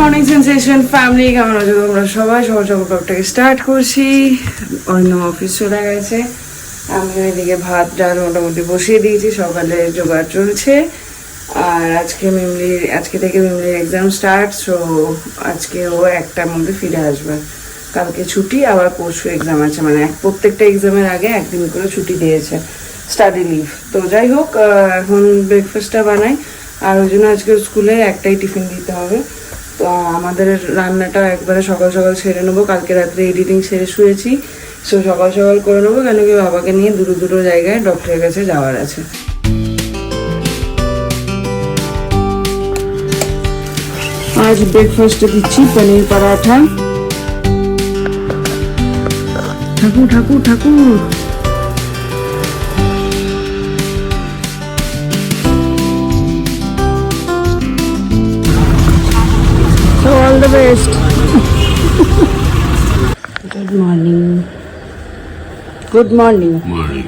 Morning sensation family কেমন আছো তোমরা সবাই? সকাল ব্লগটাকে স্টার্ট করছি। অন্য অফিস চলে গেছে। আমি ওইদিকে ভাত, ডাল মোটামুটি বসিয়ে দিয়েছি, সকালে জোগাড় চলছে। আর আজকে মেমলির আজকে থেকে মেমলির এক্সাম স্টার্ট সো আজকে ও একটার মধ্যে ফিরে আসবে। কালকে ছুটি, আবার পরশু এক্সাম আছে। মানে এক প্রত্যেকটা এক্সামের আগে একদিন করে ছুটি দিয়েছে স্টাডি লিভ তো যাই হোক এখন ব্রেকফাস্টটা বানাই। আর ওই জন্য আজকে স্কুলে একটাই টিফিন দিতে হবে। তো আমাদের রান্নাটা একবারে সকাল সকাল সেরে নেব। কালকে রাত্রে এডিটিং সেরে শুয়েছি। সো সকাল সকাল করে নেব কেন কি বাবাকে নিয়ে দুটো দুটো জায়গায় ডক্টরের কাছে যাওয়ার আছে। আজ ব্রেকফাস্টে দিচ্ছি পনির পরাঠা। ঠাকুর ঠাকুর ঠাকুর। Good morning. Good morning. Morning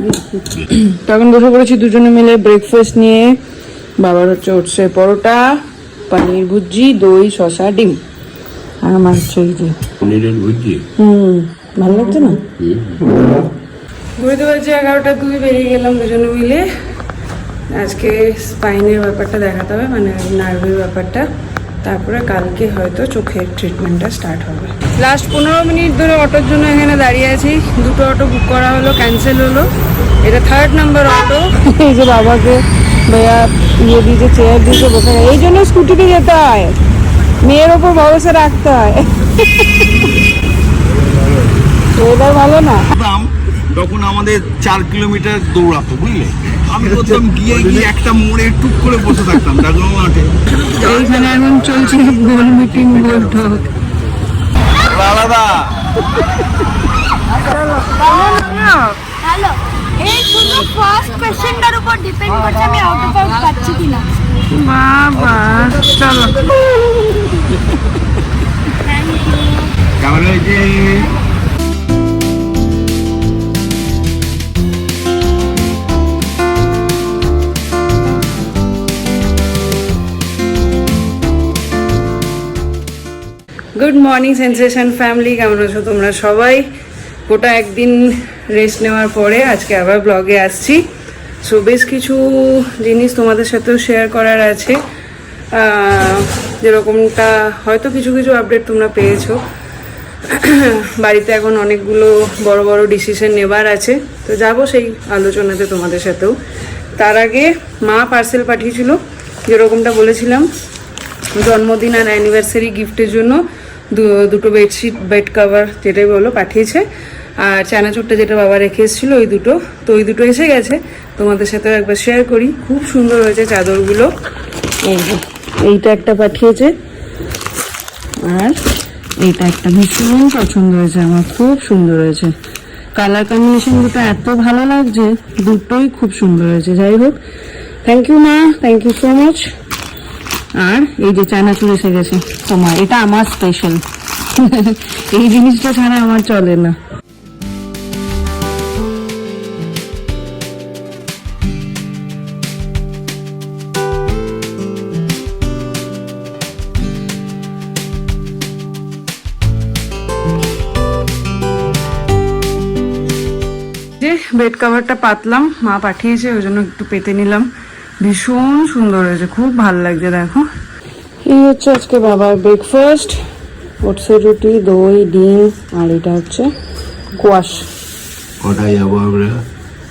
তখন বসে পড়েছি দুজনে মিলে ব্রেকফাস্ট নিয়ে। বাবার হচ্ছে উঠছে পরোটা পনির ভুজি দই শসা ডিম আর আমার হচ্ছে এই যে পনিরের ভুজি হুম ভালো লাগছে না? হুম। ঘুরতে পারছি এগারোটা দুই বেরিয়ে গেলাম দুজনে মিলে। আজকে স্পাইনের ব্যাপারটা দেখাতে হবে মানে নার্ভের ব্যাপারটা। তারপরে কালকে হয়তো চোখের ট্রিটমেন্টটা স্টার্ট হবে। লাস্ট পনেরো মিনিট ধরে অটোর জন্য এখানে দাঁড়িয়ে আছি। দুটো অটো বুক করা হলো ক্যান্সেল হলো। এটা থার্ড নাম্বার অটো। এই যে বাবাকে ভাইয়া ইয়ে দিয়েছে চেয়ার দিয়েছে বসে এই জন্য স্কুটিতে যেতে হয়। মেয়ের ওপর ভরসা রাখতে হয়। ভালো না? তখন আমাদের চার কিলোমিটার দৌড়াতো বুঝলে? আমি করতাম গিয়ে গিয়ে একটা মোড়ে টুক করে বসে থাকতাম ডাকলাম মাঠে। এইখানে এখন চলছে গোল মিটিং বৈঠক আলাদা হ্যালো এই শুধু ফার্স্ট কোশ্চেনটার উপর ডিপেন্ড করছে আমি আউট অফ আউট পাচ্ছি কিনা। বাবা চলো। গুড মর্নিং সেন্সেশন ফ্যামিলি কেমন আছো তোমরা সবাই? গোটা একদিন রেস্ট নেওয়ার পরে আজকে আবার ব্লগে আসছি। সো বেশ কিছু জিনিস তোমাদের সাথেও শেয়ার করার আছে। যেরকমটা হয়তো কিছু কিছু আপডেট তোমরা পেয়েছ। বাড়িতে এখন অনেকগুলো বড় বড় ডিসিশন নেবার আছে। তো যাব সেই আলোচনাতে তোমাদের সাথেও। তার আগে মা পার্সেল পাঠিয়েছিল, যেরকমটা বলেছিলাম, জন্মদিন আর অ্যানিভার্সারি গিফটের জন্য। দুটো বেডশিট, বেড কভার যেটাই বলো পাঠিয়েছে। আর চানাচুরটা যেটা বাবা রেখে এসেছিল, ওই দুটো। তো ওই দুটো এসে গেছে। তোমাদের সাথেও একবার শেয়ার করি। খুব সুন্দর হয়েছে চাদরগুলো। এই এইটা একটা পাঠিয়েছে। আর এইটা একটা ভীষণ পছন্দ হয়েছে আমার। খুব সুন্দর হয়েছে। কালার কম্বিনেশন দুটো এত ভালো লাগছে, দুটোই খুব সুন্দর হয়েছে। যাই হোক থ্যাংক ইউ মা থ্যাংক ইউ সো মাচ আর এই যে চানাচুর এসে গেছে। তোমার, এটা আমার স্পেশাল এই জিনিসটা ছাড়া আমার চলে না। বেড কভারটা পাতলাম, মা পাঠিয়েছে, ওই জন্য একটু পেতে নিলাম। ভীষণ সুন্দর হয়েছে খুব ভালো লাগছে দেখো। এই হচ্ছে আজকে বাবার ব্রেকফাস্ট ওটসের রুটি দই ডিম আর এটা হচ্ছে কোয়াশ কটায় যাব আমরা?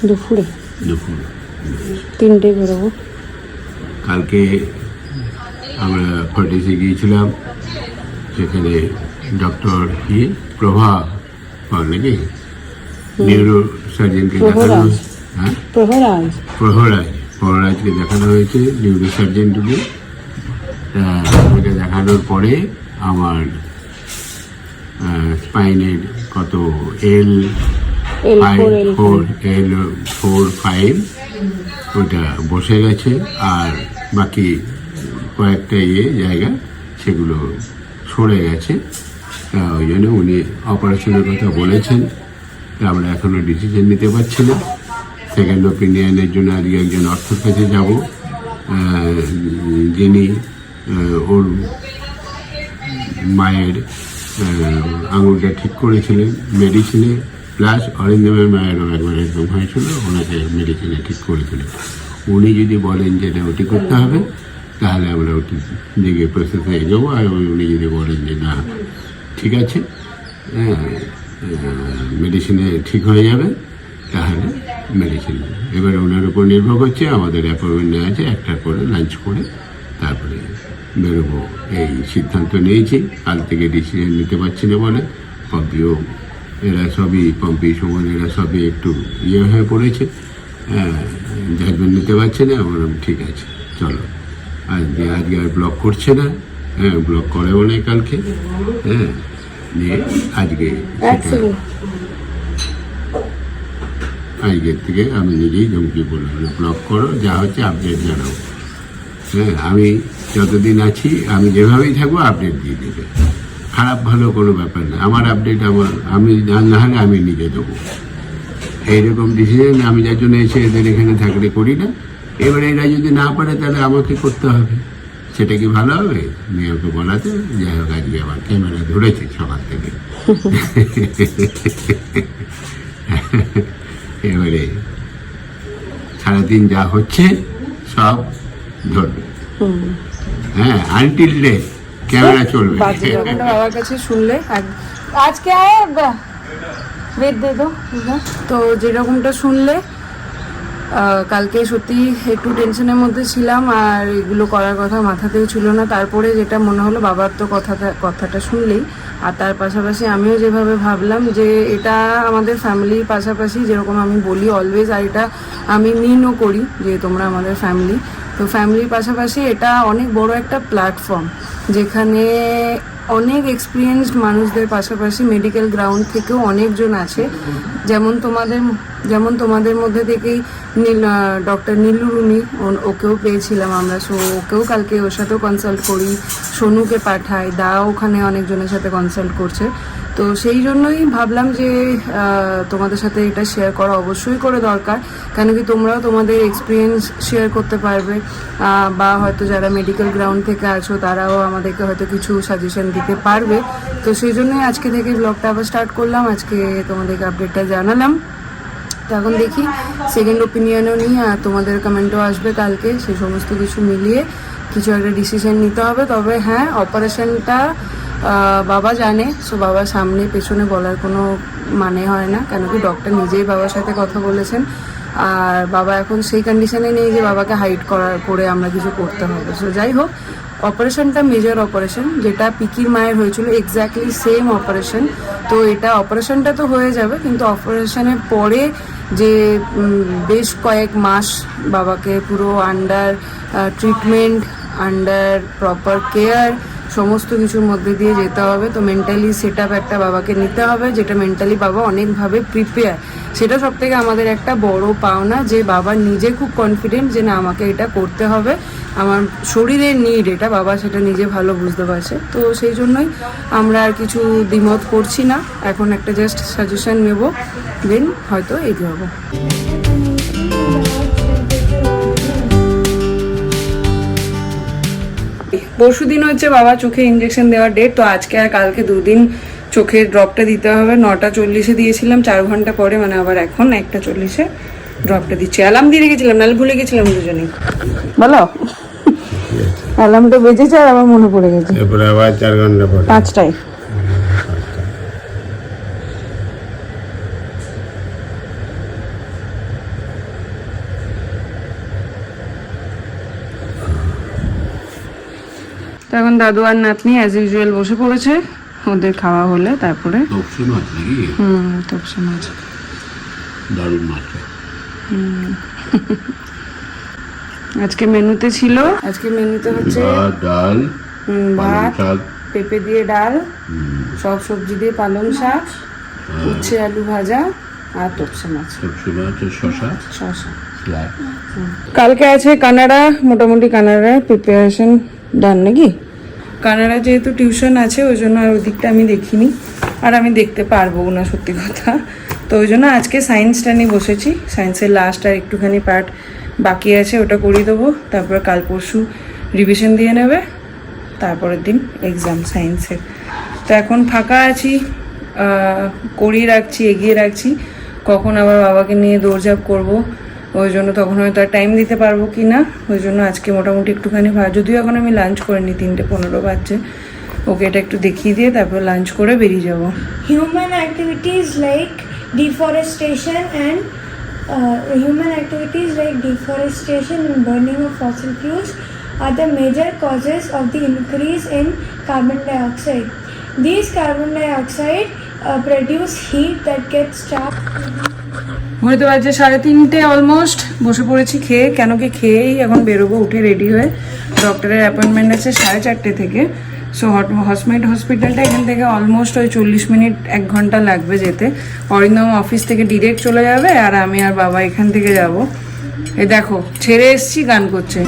দুপুরে। দুপুর। তিনটে বেরোবো। কালকে আমরা ফর্টিসে গিয়েছিলাম সেখানে ডক্টর কি? প্রভা পাল নাকি? নিউরো সার্জনকে দেখানো। হ্যাঁ? প্রহরাজ প্রহরাজ প্রহরাজকে দেখানো হয়েছে নিউরো সার্জনটুকু ওকে দেখানোর পরে আমার স্পাইনের কত L four L four five ওটা বসে গেছে। আর বাকি কয়েকটা ইয়ে জায়গা সেগুলো সরে গেছে। তা ওই জন্য উনি অপারেশনের কথা বলেছেন। তা আমরা এখনও ডিসিশন নিতে পারছি না। সেকেন্ড ওপিনিয়নের জন্য আজকে একজন অর্থর কাছে যাব। যিনি ওর মায়ের আঙুলটা ঠিক করেছিলেন মেডিসিনে, প্লাস অরিন্দমের মায়েরও একবার এরকম হয়েছিল, ওনাকে মেডিসিনে ঠিক করেছিলেন। উনি যদি বলেন যে এটা ওটি করতে হবে, তাহলে আমরা ওটি দিকে প্রসেসে এগোবো আর উনি যদি বলেন যে না, ঠিক আছে হ্যাঁ মেডিসিনে ঠিক হয়ে যাবে, তাহলে মেডিসিন এবার ওনার উপর নির্ভর করছে, আমাদের অ্যাপয়েন্টমেন্ট নেওয়া আছে, একটার পরে লাঞ্চ করে তারপরে বেরোবো। এই সিদ্ধান্ত নিয়েছি, কাল থেকে ডিসিশন নিতে পারছি না বলে। পম্পিও এরা সবই পম্পি সুমন এরা সবই একটু ইয়ে হয়ে পড়েছে। জাজমেন্ট নিতে পারছে না আমার ঠিক আছে, চলো। আজকে আজকে আর ব্লক করছে না। হ্যাঁ ব্লক করেও নেই কালকে। হ্যাঁ নিয়ে আজকে আজকের থেকে আমি নিজেই ধমকি বললাম ব্লক করো, যা হচ্ছে আপডেট জানাও। হ্যাঁ আমি যতদিন আছি, আমি যেভাবেই থাকব আপডেট দিয়ে দেবে। খারাপ, ভালো কোনো ব্যাপার না। আমার আপডেট আমার, আমি না হলে আমি নিজে দেবো। এইরকম ডিসিশন আমি যার জন্য এসে এদের এখানে থাকলে করি না। এবারে এরা যদি না পারে, তাহলে আমাকে করতে হবে। সেটা কি ভালো হবে? মেয়েকে বলাতে, যাই হোক, আজকে আবার ক্যামেরা ধরেছে সকাল থেকে। এবারে সারাদিন যা হচ্ছে সব ধরবে। হ্যাঁ আনটিল ডে ক্যামেরা চলবে। বাবার কাছে শুনলে। আজকে আয় বেদ দে তো যেরকমটা শুনলে কালকে সত্যি একটু টেনশনের মধ্যে ছিলাম আর এগুলো করার কথা মাথাতেও ছিল না। তারপরে যেটা মনে হলো বাবার তো কথাটা কথাটা শুনলেই। আর তার পাশাপাশি আমিও যেভাবে ভাবলাম যে এটা আমাদের ফ্যামিলির পাশাপাশি যেরকম আমি বলি অলওয়েজ আর এটা আমি মিনও করি যে তোমরা আমাদের ফ্যামিলি তো ফ্যামিলির পাশাপাশি এটা অনেক বড় একটা প্ল্যাটফর্ম যেখানে অনেক এক্সপিরিয়েন্সড মানুষদের পাশাপাশি মেডিকেল গ্রাউন্ড থেকেও অনেকজন আছে যেমন তোমাদের যেমন তোমাদের মধ্যে থেকেই নীল ডক্টর নীলু রুমি ওকেও পেয়েছিলাম আমরা। সো ওকেও কালকে ওর সাথেও কনসাল্ট করি, সোনুকে পাঠাই, দা ওখানে অনেকজনের সাথে কনসাল্ট করছে। তো সেই জন্যই ভাবলাম যে তোমাদের সাথে এটা শেয়ার করা অবশ্যই করে দরকার। কেন কি তোমরাও তোমাদের এক্সপিরিয়েন্স শেয়ার করতে পারবে। বা হয়তো যারা মেডিকেল গ্রাউন্ড থেকে আছো, তারাও আমাদেরকে হয়তো কিছু সাজেশন দিতে পারবে। তো সেই জন্যই আজকে থেকে ব্লগটা আবার স্টার্ট করলাম। আজকে তোমাদেরকে আপডেটটা জানালাম। তো এখন দেখি সেকেন্ড ওপিনিয়নও নিয়ে আর তোমাদের কমেন্টও আসবে কালকে। সেই সমস্ত কিছু মিলিয়ে কিছু একটা ডিসিশন নিতে হবে। তবে হ্যাঁ অপারেশনটা বাবা জানে সো বাবার সামনে পেছনে বলার কোনো মানে হয় না, কেন কি ডক্টর নিজেই বাবার সাথে কথা বলেছেন। আর বাবা এখন সেই কন্ডিশনে নেই যে বাবাকে হাইট করার করে আমরা কিছু করতে হবে। সো যাই হোক অপারেশনটা মেজর অপারেশন যেটা পিকির মায়ের হয়েছিল এক্স্যাক্টলি সেম অপারেশন তো এটা অপারেশনটা তো হয়ে যাবে, কিন্তু অপারেশনের পরে যে বেশ কয়েক মাস বাবাকে পুরো under treatment under proper care সমস্ত কিছুর মধ্যে দিয়ে যেতে হবে। তো মেন্টালি সেট একটা বাবাকে নিতে হবে, যেটা মেন্টালি বাবা অনেকভাবে প্রিপেয়ার সেটা সব থেকে আমাদের একটা বড় পাওনা যে বাবা নিজে খুব কনফিডেন্ট যে না, আমাকে এটা করতে হবে। আমার শরীরের নিড এটা বাবা সেটা নিজে ভালো বুঝতে পারছে। তো সেই জন্যই আমরা আর কিছু দ্বিমত করছি না। এখন একটা জাস্ট সাজেশন নেব দেন হয়তো এগোবো পরশু দিন হচ্ছে বাবা চোখে ইঞ্জেকশন দেওয়ার ডেট তো আজকে আর কালকে দুদিন চোখের ড্রপটা দিতে হবে। নটা চল্লিশে দিয়েছিলাম চার ঘণ্টা পরে মানে আবার এখন একটা চল্লিশে ড্রপটা দিচ্ছি। অ্যালার্ম দিয়ে রেখেছিলাম নাহলে ভুলে গেছিলাম দুজনেই। বলো? অ্যালার্মটা বেজেছে আর আমার মনে পড়ে গেছে। এরপরে আবার চার ঘণ্টা পরে। পাঁচটায়। এখন দাদু আর নাতনি অ্যাজ ইউজুয়াল বসে পড়েছে। ওদের খাওয়া হলে তারপরে তপসি মাছ নাকি? হুম তপসে মাছ দারুণ মাছ আজকে মেনুতে ছিল আজকে মেনুতে হচ্ছে ডাল ভাত পেঁপে দিয়ে ডাল সব সবজি দিয়ে পালং শাক উচ্ছে আলু ভাজা আর তপসে মাছ তপসি মাছ আর শশা শসা কালকে আছে কানাডা মোটামুটি কানাডার প্রিপারেশন ডান নাকি? কানাডা যেহেতু টিউশন আছে, ওই জন্য আর ওদিকটা আমি দেখিনি। আর আমি দেখতে পারব না, সত্যি কথা। তো ওই জন্য আজকে সায়েন্সটা নিয়ে বসেছি। সায়েন্সের লাস্ট আর একটুখানি পার্ট বাকি আছে, ওটা করিয়ে দেবো। তারপর কাল পরশু রিভিশন দিয়ে নেবে। তারপরের দিন এক্সাম সায়েন্সের তো এখন ফাঁকা আছি করিয়ে রাখছি, এগিয়ে রাখছি। কখন আবার বাবাকে নিয়ে দৌড়ঝাঁপ করব? ওই জন্য তখন হয়তো আর টাইম দিতে পারব কি না ওই জন্য আজকে মোটামুটি একটুখানি যদিও এখন আমি লাঞ্চ করে নিই তিনটে পনেরো বাজছে। ওকে এটা একটু দেখিয়ে দিয়ে তারপর লাঞ্চ করে বেরিয়ে যাব। Human activities like deforestation and human activities like deforestation burning of fossil fuels are the major causes of the increase in carbon dioxide this carbon dioxide produce heat that gets trapped বাজে সাড়ে তিনটে almost বসে পড়েছি খেয়ে, কেন কি খেয়েই এখন বেরোবো, উঠে রেডি হয়ে। ডক্টরের অ্যাপয়েন্টমেন্ট আছে সাড়ে চারটে থেকে। সো হট হসমেট হসপিটালটা এখান থেকে অলমোস্ট ওই চল্লিশ মিনিট, এক ঘণ্টা লাগবে যেতে। অরিন্দম অফিস থেকে ডিরেক্ট চলে যাবে আর আমি আর বাবা এখান থেকে যাব। এ দেখো, ছেড়ে এসছি, গান করছে।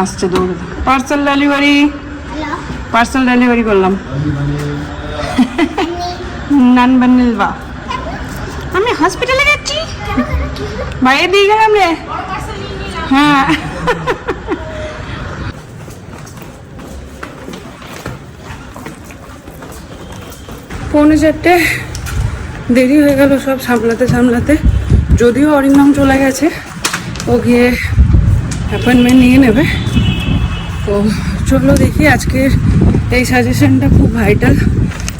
আসছে দৌড়ে। পার্সেল ডেলিভারি পার্সেল ডেলিভারি করলাম। নান বানিলবা আমি হসপিটালে যাচ্ছি। বাইরে দিয়ে গেলাম রে। হ্যাঁ। পৌনে চারটে। দেরি হয়ে গেল সব সামলাতে সামলাতে। যদিও অরিন্দম চলে গেছে ও গিয়ে অ্যাপয়েন্টমেন্ট নিয়ে নেবে। তো চলো দেখি আজকের এই সাজেশনটা খুব ভাইটাল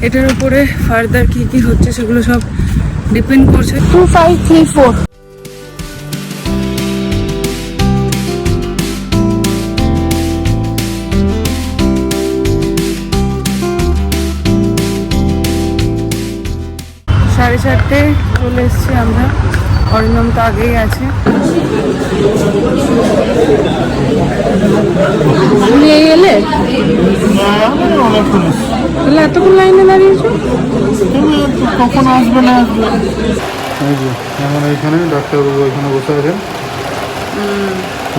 এটার উপরে ফার্দার কি কি হচ্ছে সেগুলো সব ডিপেন্ড করছে। Two five three four. সাড়ে চারটে চলে এসছি আমরা। অরিন্দম তো আগেই আছে। তাহলে এতক্ষণ লাইনে দাঁড়িয়েছো? কখন আসবে না আসবে? এখন এইখানে ডাক্তারবাবু এখানে বসে আছেন।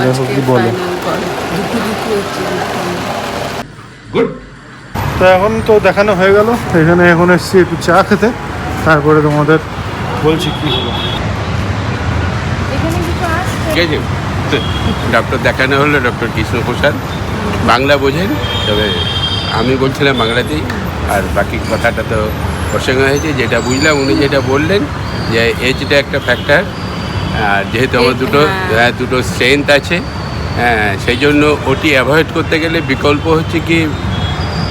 দেখো কি বলে? গুড তো এখন তো দেখানো হয়ে গেল। এখানে এখন এসছি একটু চা খেতে। তারপরে তোমাদের বলছি কি হলো। ঠিক আছে ডক্টর দেখানো হলো ডক্টর কৃষ্ণপ্রসাদ। বাংলা বোঝেন তবে আমি বলছিলাম বাংলাতেই আর বাকি কথাটা তো ওর সঙ্গে হয়েছে যেটা বুঝলাম উনি যেটা বললেন যে এজটা একটা ফ্যাক্টর আর যেহেতু আমার দুটো হ্যাঁ, দুটো স্ট্রেংথ আছে হ্যাঁ সেই জন্য ওটি অ্যাভয়েড করতে গেলে বিকল্প হচ্ছে কি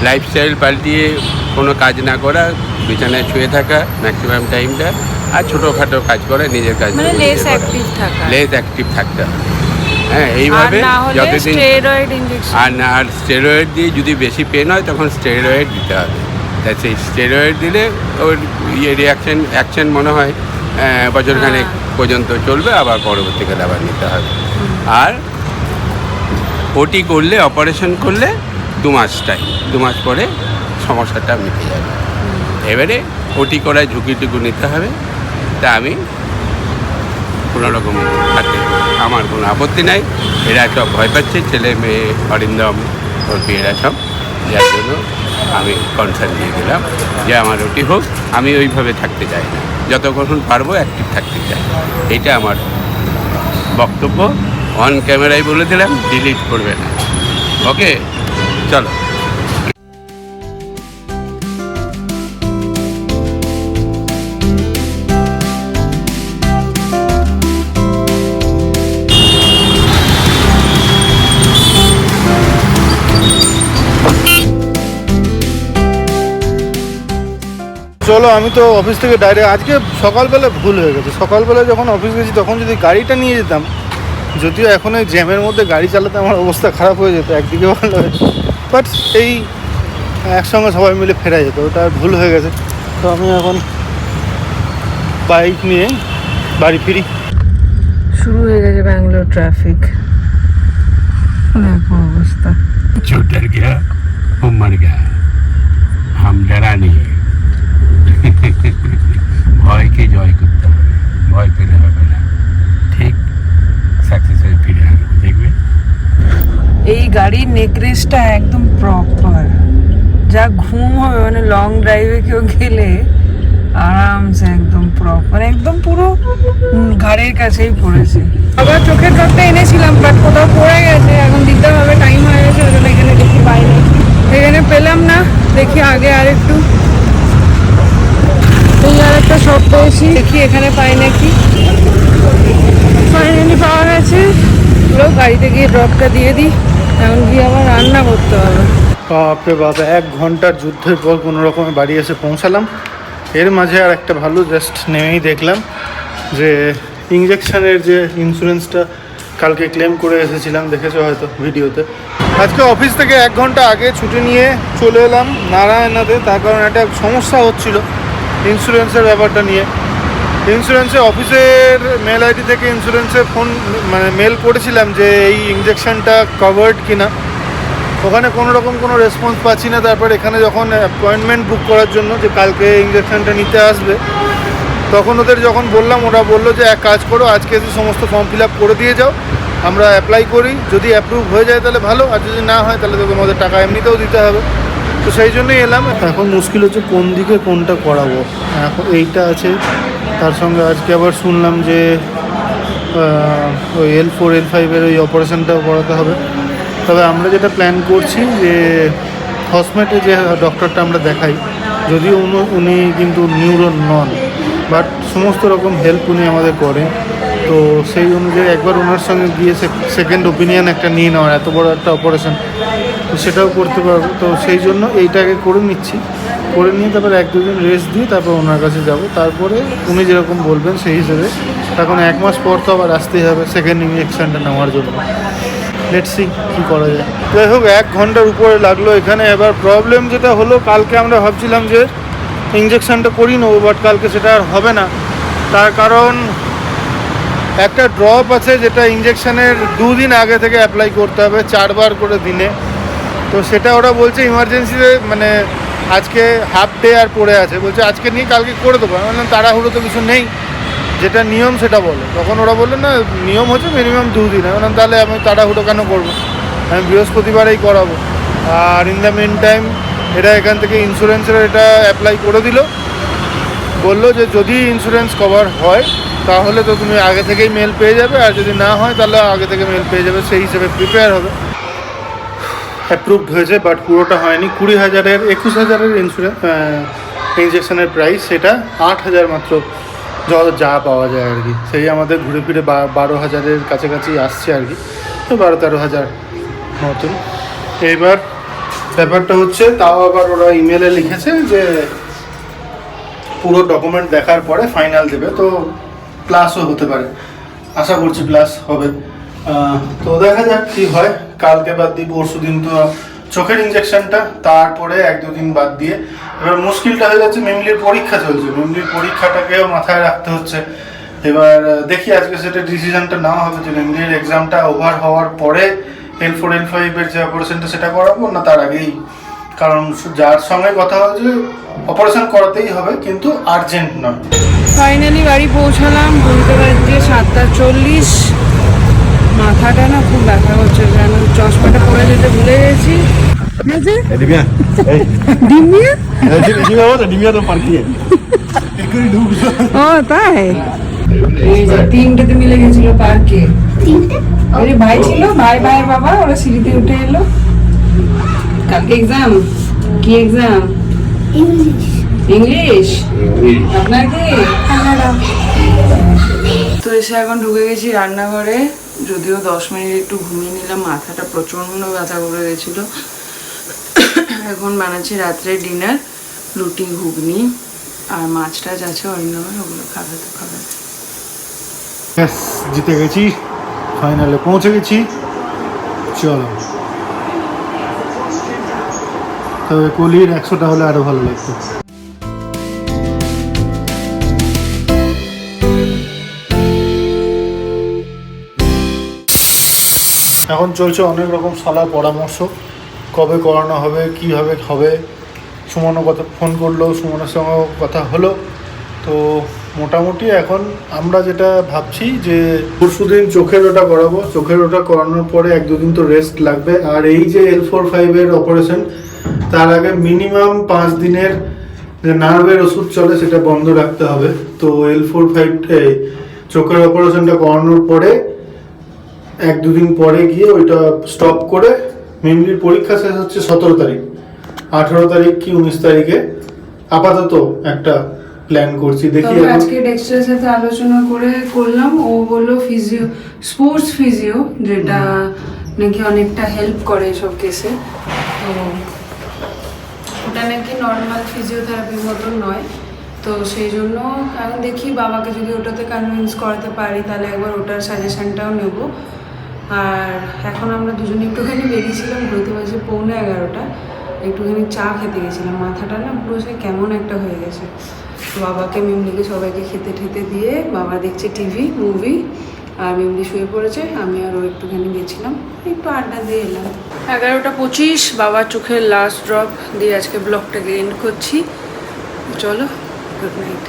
লাইফস্টাইল পাল্টিয়ে কোনো কাজ না করা বিছানায় শুয়ে থাকা ম্যাক্সিমাম টাইমটা আর ছোটোখাটো কাজ করে নিজের কাজ মানে লেস অ্যাক্টিভ থাকা। লেস অ্যাক্টিভ থাকতে হবে। হ্যাঁ এইভাবে যতদিন স্টেরয়েড আর না আর স্টেরয়েড দিয়ে যদি বেশি পেন হয় তখন স্টেরয়েড দিতে হবে। তা সেই স্টেরয়েড দিলে ওর ইয়ে রিয়াকশন অ্যাকশন মনে হয় বছরখানেক পর্যন্ত চলবে আবার পরবর্তীকালে আবার নিতে হবে। আর ওটি করলে অপারেশন করলে দু মাস টাইম দু মাস পরে সমস্যাটা মিটে যাবে। এবারে ওটি করায় ঝুঁকিটুকু নিতে হবে। তা আমি কোনো রকম হাতে আমার কোনো আপত্তি নাই। এরা সব ভয় পাচ্ছে, ছেলে মেয়ে, অরিন্দম ওর এরা সব। যার জন্য আমি কনসার্ন দিয়ে দিলাম যে আমার ওটি হোক, আমি ওইভাবে থাকতে চাই না। যতক্ষণ পারব অ্যাক্টিভ থাকতে চাই। এটা আমার বক্তব্য। অন ক্যামেরায় বলে দিলাম ডিলিট করবে না। ওকে চলো। চলো আমি তো অফিস থেকে ডাইরেক্ট আজকে সকালবেলা ভুল হয়ে গেছে সকালবেলা যখন অফিস গেছি তখন যদি গাড়িটা নিয়ে যেতাম যদিও এখন এই জ্যামের মধ্যে গাড়ি চালাতে আমার অবস্থা খারাপ হয়ে যেত একদিকে ভালো হয়ে বাট এই একসঙ্গে সবাই মিলে ফেরা যেত ওটা ভুল হয়ে গেছে তো আমি এখন বাইক নিয়ে বাড়ি ফিরি শুরু হয়ে গেছে ব্যাঙ্গালোর ট্রাফিক দেখো অবস্থা जो डर गया वो मर गया हम डरा नहीं ভয়কে জয় করতে হবে। ভয় পেলে হবে না। ঠিক সাকসেস হয়ে ফিরে আসবে, দেখবে? এই গাড়ির নেকরেসটা একদম প্রপার যা ঘুম হবে মানে লং ড্রাইভে কেউ গেলে আরামসে একদম প্রপার একদম পুরো ঘাড়ের কাছেই পড়েছে। আবার চোখের ড্রপটা এনেছিলাম বাট কোথাও পড়ে গেছে। এখন দিতে হবে টাইম হয়ে গেছে, ওই জন্য এখানে দেখি বাইরে। এখানে পেলাম না, দেখি আগে আর একটু একটা শপ পেয়েছি দেখি এখানে পাই নাকি। ফাইনালি পাওয়া গেছে। পুরো গাড়িতে গিয়ে ড্রপটা দিয়ে দিই এখন গিয়ে আবার রান্না করতে হবে। বাপরে বাপ এক ঘণ্টার যুদ্ধের পর কোনো রকমে বাড়ি এসে পৌঁছালাম। এর মাঝে আর একটা ভালো জাস্ট নেমেই দেখলাম যে ইঞ্জেকশনের যে ইন্স্যুরেন্সটা কালকে ক্লেম করে এসেছিলাম দেখেছ হয়তো ভিডিওতে। আজকে অফিস থেকে এক ঘণ্টা আগে ছুটি নিয়ে চলে এলাম নারায়ণাতে তার কারণ একটা সমস্যা হচ্ছিল। ইন্স্যুরেন্সের ব্যাপারটা নিয়ে। ইন্স্যুরেন্সে অফিসের মেল আইডি থেকে ইন্স্যুরেন্সে ফোন মানে মেল করেছিলাম যে এই ইঞ্জেকশনটা কভার্ড কিনা। ওখানে কোনো রকম কোনো রেসপন্স পাচ্ছি না। তারপর এখানে যখন অ্যাপয়েন্টমেন্ট বুক করার জন্য যে কালকে ইঞ্জেকশনটা নিতে আসবে, তখন ওদের যখন বললাম, ওরা বলল যে এক কাজ করো, আজকে এসে সমস্ত ফর্ম ফিল আপ করে দিয়ে যাও। আমরা অ্যাপ্লাই করি। যদি অ্যাপ্রুভ হয়ে যায় তাহলে ভালো, আর যদি না হয় তাহলে তো তোমাদের টাকা এমনিতেও দিতে হবে। তো সেই জন্যই এলাম। এখন মুশকিল হচ্ছে কোন দিকে কোনটা করাবো। এখন এইটা আছে। তার সঙ্গে আজকে আবার শুনলাম যে ওই এল ফোর এল ফাইভের ওই অপারেশনটাও করাতে হবে। তবে আমরা যেটা প্ল্যান করছি যে হসমেটে যে ডক্টরটা আমরা দেখাই, যদিও উনি- কিন্তু নিউরো নন বাট সমস্ত রকম হেল্প উনি আমাদের করেন। তো সেই অনুযায়ী একবার ওনার সঙ্গে গিয়ে সেকেন্ড ওপিনিয়ন একটা নিয়ে নেওয়ার, এত বড় একটা অপারেশন সেটাও করতে পারব। তো সেই জন্য এইটাকে করে নিচ্ছি। করে নিয়ে তারপর এক দুদিন রেস্ট দিয়ে তারপর ওনার কাছে যাব। তারপরে উনি যেরকম বলবেন সেই হিসেবে। এখন এক মাস পর তো আবার আসতেই হবে সেকেন্ড ইঞ্জেকশনটা নেওয়ার জন্য। লেটস কী করা যায়। যাই হোক, এক ঘণ্টার উপরে লাগল এখানে। এবার প্রবলেম যেটা হলো, কালকে আমরা ভাবছিলাম যে ইঞ্জেকশনটা করিয়ে নেব বাট কালকে সেটা আর হবে না। তার কারণ, একটা ড্রপ আছে যেটা ইঞ্জেকশনের দুদিন আগে থেকে অ্যাপ্লাই করতে হবে, চারবার করে দিনে। তো সেটা ওরা বলছে ইমার্জেন্সিতে মানে আজকে হাফ ডে আর পড়ে আছে। বলছে, আজকে নিয়ে কালকে করে দেবো। আমি বললাম, তাড়াহুড়ো তো কিছু নেই। যেটা নিয়ম সেটা বলো। তখন ওরা বলল, না, নিয়ম হচ্ছে মিনিমাম দুদিন আমি বললাম, তাহলে আমি তাড়াহুড়ো কেন করব? আমি বৃহস্পতিবারেই করাবো। আর ইন দ্য মেন টাইম এটা এখান থেকে ইন্স্যুরেন্সের এটা অ্যাপ্লাই করে দিল। বলল যে, যদি ইন্স্যুরেন্স কভার হয়, তাহলে তো তুমি আগে থেকেই মেল পেয়ে যাবে। আর যদি না হয়, তাহলে আগে থেকে মেল পেয়ে যাবে। সেই হিসেবে প্রিপেয়ার হবে। অ্যাপ্রুভড হয়েছে বাট পুরোটা হয়নি। কুড়ি হাজারের, একুশ হাজারের ইন্স্যুরেন্স ইঞ্জেকশনের প্রাইস সেটা আট হাজার মাত্র যা পাওয়া যায় আর কি। সেই আমাদের ঘুরে ফিরে বারো হাজারের কাছাকাছি আসছে আর কি। তো বারো তেরো হাজার মতন। এইবার ব্যাপারটা হচ্ছে, তাও আবার ওরা ইমেলে লিখেছে যে, পুরো ডকুমেন্ট দেখার পরে ফাইনাল দেবে। তো প্লাসও হতে পারে। আশা করছি প্লাস হবে। তো দেখা যাক কি হয়। কালকে বাদ দিয়ে পরশু দিন তো চোখের ইঞ্জেকশনটা তারপরে এক দুদিন বাদ দিয়ে। এবার মুশকিলটা হয়ে যাচ্ছে মেমলির পরীক্ষা চলছে। মেমলির পরীক্ষাটাকেও মাথায় রাখতে হচ্ছে। এবার দেখি আজকে সেটা ডিসিশনটা নেওয়া হবে যে মেমলির এক্সামটা ওভার হওয়ার পরে এল ফোর এল ফাইভের যে অপারেশনটা সেটা করাবো, না তার আগেই? কারণ যার সঙ্গে কথা হচ্ছে অপারেশন করাতেই হবে, কিন্তু আর্জেন্ট নয়। ফাইনালি বাড়ি পৌঁছালাম, বলতে পারছি সাতটা চল্লিশ। মাথাটা না খুব ব্যথা করছে যেন চশমাটা পরে যেতে ভুলে গেছি। ও তাই? তিনটেতে মিলে গেছিল পার্কে। আরে ভাই ছিল ভাই ভাইয়ের বাবা ওরা সিঁড়িতে উঠে এলো। কালকে এক্সাম কি এক্সাম ইংলিশ। আপনার কি? তো এসে এখন ঢুকে গেছি রান্নাঘরে। যদিও দশ মিনিট একটু ঘুমিয়ে নিলাম, মাথাটা প্রচণ্ড ব্যথা করে গেছিল। এখন বানাচ্ছি রাত্রে ডিনার, রুটি, ঘুগনি, আর মাছ টাছ আছে, অরিন্দমের ওগুলো খাবে তো খাবে। ব্যাস, জিতে গেছি, ফাইনালে পৌঁছে গেছি। চলো। তবে কলির একশোটা হলে আরও ভালো লাগতো। এখন চলছে অনেক রকম সালা পরামর্শ। কবে করানো হবে কীভাবে হবে সুমনও কথা ফোন করল, সুমনের সঙ্গেও কথা হলো। তো মোটামুটি এখন আমরা যেটা ভাবছি যে পরশু দিন চোখের ওটা করাবো। চোখের ওটা করানোর পরে এক দুদিন তো রেস্ট লাগবে। আর এই যে এল ফোর ফাইভের অপারেশন তার আগে মিনিমাম পাঁচ দিনের যে নার্ভের ওষুধ চলে সেটা বন্ধ রাখতে হবে। তো এল ফোর ফাইভ চোখের অপারেশনটা করানোর পরে এক দুদিন পরে গিয়ে ওইটা স্টপ করে মেমরির পরীক্ষা শেষ হচ্ছে সতেরো তারিখ। আঠারো তারিখ কি উনিশ তারিখে। আপাতত একটা প্ল্যান করছি দেখি আজকে ডেক্সটারের সাথে আলোচনা করে করলাম। ও বলল ফিজিও স্পোর্টস ফিজিও যেটা নাকি অনেকটা হেল্প করে এসব কেসে তো ওটা নাকি নর্মাল ফিজিওথেরাপির মতন নয়। তো সেই জন্য এখন দেখি বাবাকে যদি ওটাতে কনভিন্স করাতে পারি তাহলে একবার ওটার সাজেশনটাও নেব। আর এখন আমরা দুজনে একটুখানি বেরিয়েছিলাম ঘুরতে পারছি পৌনে এগারোটা। একটুখানি চা খেতে গেছিলাম। মাথাটা না পুরো সে কেমন একটা হয়ে গেছে। বাবাকে, মিমলিকে সবাইকে খেতে ঠেতে দিয়ে বাবা দেখছে টিভি মুভি আর মিমলি শুয়ে পড়েছে। আমি আর একটুখানি গেছিলাম। একটু আড্ডা দিয়ে এলাম। এগারোটা পঁচিশ, বাবার চোখের লাস্ট ড্রপ দিয়ে আজকে ব্লগটাকে এন্ড করছি। চলো গুড নাইট